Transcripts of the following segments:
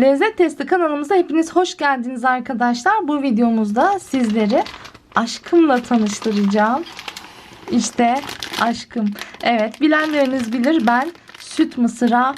Lezzet Testi kanalımıza hepiniz hoş geldiniz arkadaşlar. Bu videomuzda sizleri aşkımla tanıştıracağım. İşte aşkım. Evet bilenleriniz bilir ben süt mısıra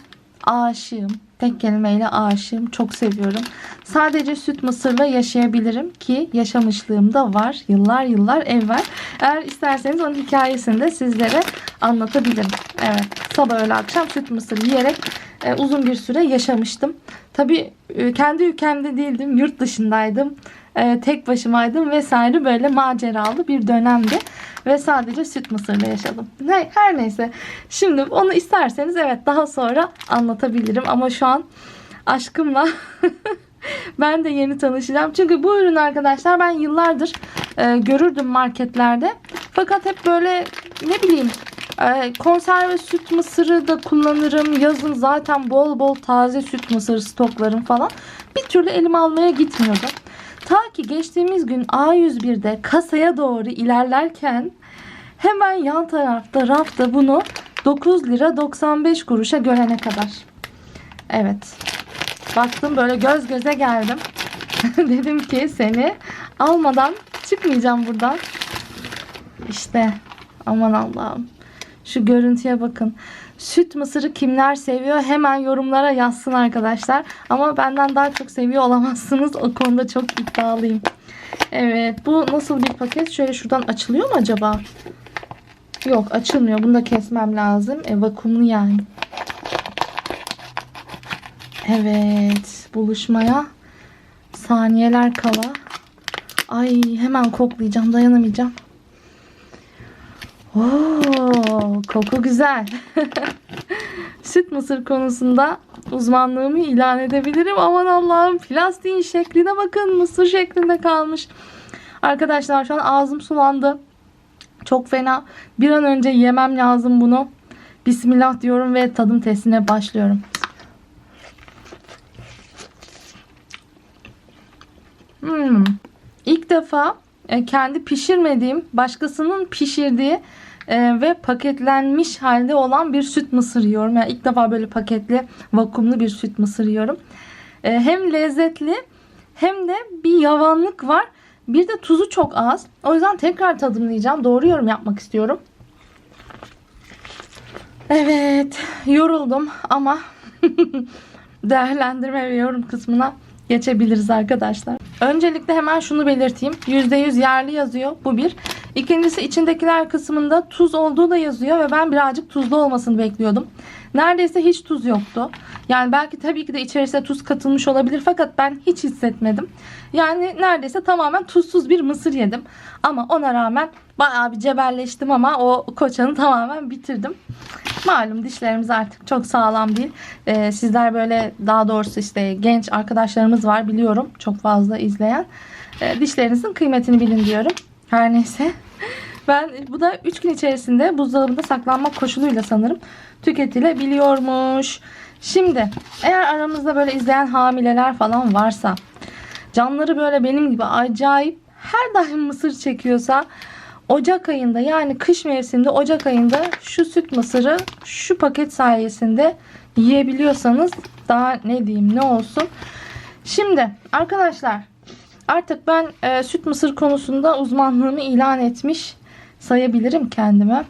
aşığım. Tek kelimeyle aşığım. Çok seviyorum. Sadece süt mısırla yaşayabilirim ki yaşamışlığım da var. Yıllar yıllar evvel. Eğer isterseniz onun hikayesini de sizlere anlatabilirim. Evet. Sabah öğle akşam süt mısır yiyerek e, uzun bir süre yaşamıştım. Tabii e, kendi ülkemde değildim. Yurt dışındaydım. E, tek başımaydım vesaire böyle maceralı bir dönemdi. Ve sadece süt mısırla yaşadım. Ne, her neyse. Şimdi onu isterseniz evet daha sonra anlatabilirim. Ama şu an aşkımla ben de yeni tanışacağım. Çünkü bu ürün arkadaşlar ben yıllardır e, görürdüm marketlerde. Fakat hep böyle ne bileyim e, konserve süt mısırı da kullanırım. Yazın zaten bol bol taze süt mısırı stoklarım falan. Bir türlü elime almaya gitmiyordu. Ta ki geçtiğimiz gün A101'de kasaya doğru ilerlerken hemen yan tarafta rafta bunu 9 lira 95 kuruşa görene kadar. Evet. Baktım böyle göz göze geldim. Dedim ki seni almadan çıkmayacağım buradan. İşte aman Allah'ım. Şu görüntüye bakın. Süt mısırı kimler seviyor hemen yorumlara yazsın arkadaşlar. Ama benden daha çok seviyor olamazsınız. O konuda çok iddialıyım. Evet bu nasıl bir paket? Şöyle şuradan açılıyor mu acaba? Yok açılmıyor. Bunu da kesmem lazım. E, vakumlu yani. Evet. Buluşmaya saniyeler kala. Ay hemen koklayacağım. Dayanamayacağım. Oo, koku güzel. Süt mısır konusunda uzmanlığımı ilan edebilirim. Aman Allah'ım plastiğin şekline bakın. Mısır şeklinde kalmış. Arkadaşlar şu an ağzım sulandı. Çok fena. Bir an önce yemem lazım bunu. Bismillah diyorum ve tadım testine başlıyorum. Hmm. İlk defa e, kendi pişirmediğim, başkasının pişirdiği e, ve paketlenmiş halde olan bir süt mısır yiyorum. Yani ilk defa böyle paketli, vakumlu bir süt mısır yiyorum. E, hem lezzetli hem de bir yavanlık var. Bir de tuzu çok az. O yüzden tekrar tadımlayacağım. Doğru yorum yapmak istiyorum. Evet, yoruldum ama değerlendirme ve yorum kısmına geçebiliriz arkadaşlar. Öncelikle hemen şunu belirteyim. %100 yerli yazıyor. Bu bir. İkincisi içindekiler kısmında tuz olduğu da yazıyor ve ben birazcık tuzlu olmasını bekliyordum. Neredeyse hiç tuz yoktu. Yani belki tabii ki de içerisine tuz katılmış olabilir fakat ben hiç hissetmedim. Yani neredeyse tamamen tuzsuz bir mısır yedim. Ama ona rağmen bayağı bir cebelleştim ama o koçanı tamamen bitirdim. Malum dişlerimiz artık çok sağlam değil. Ee, sizler böyle daha doğrusu işte genç arkadaşlarımız var biliyorum. Çok fazla izleyen. Ee, dişlerinizin kıymetini bilin diyorum. Her neyse. Ben bu da 3 gün içerisinde buzdolabında saklanmak koşuluyla sanırım tüketilebiliyormuş. Şimdi eğer aramızda böyle izleyen hamileler falan varsa canları böyle benim gibi acayip her daim mısır çekiyorsa Ocak ayında yani kış mevsiminde Ocak ayında şu süt mısırı şu paket sayesinde yiyebiliyorsanız daha ne diyeyim ne olsun. Şimdi arkadaşlar artık ben e, süt mısır konusunda uzmanlığımı ilan etmiş sayabilirim kendime.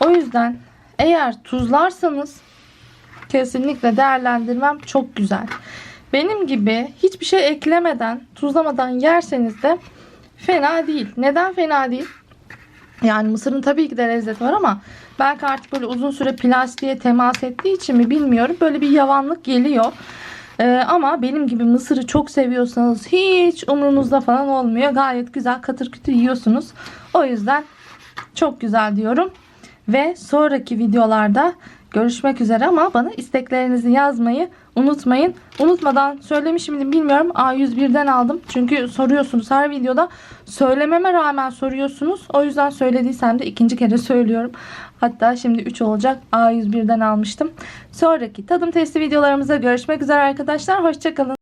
O yüzden eğer tuzlarsanız kesinlikle değerlendirmem çok güzel. Benim gibi hiçbir şey eklemeden, tuzlamadan yerseniz de fena değil. Neden fena değil? Yani mısırın tabii ki de lezzeti var ama belki artık böyle uzun süre plastiğe temas ettiği için mi bilmiyorum. Böyle bir yavanlık geliyor. Ee, ama benim gibi mısırı çok seviyorsanız hiç umurunuzda falan olmuyor. Gayet güzel katır kütür yiyorsunuz. O yüzden çok güzel diyorum. Ve sonraki videolarda görüşmek üzere ama bana isteklerinizi yazmayı unutmayın. Unutmadan söylemiş miydim bilmiyorum. A101'den aldım. Çünkü soruyorsunuz her videoda. Söylememe rağmen soruyorsunuz. O yüzden söylediysem de ikinci kere söylüyorum. Hatta şimdi 3 olacak. A101'den almıştım. Sonraki tadım testi videolarımızda görüşmek üzere arkadaşlar. Hoşçakalın.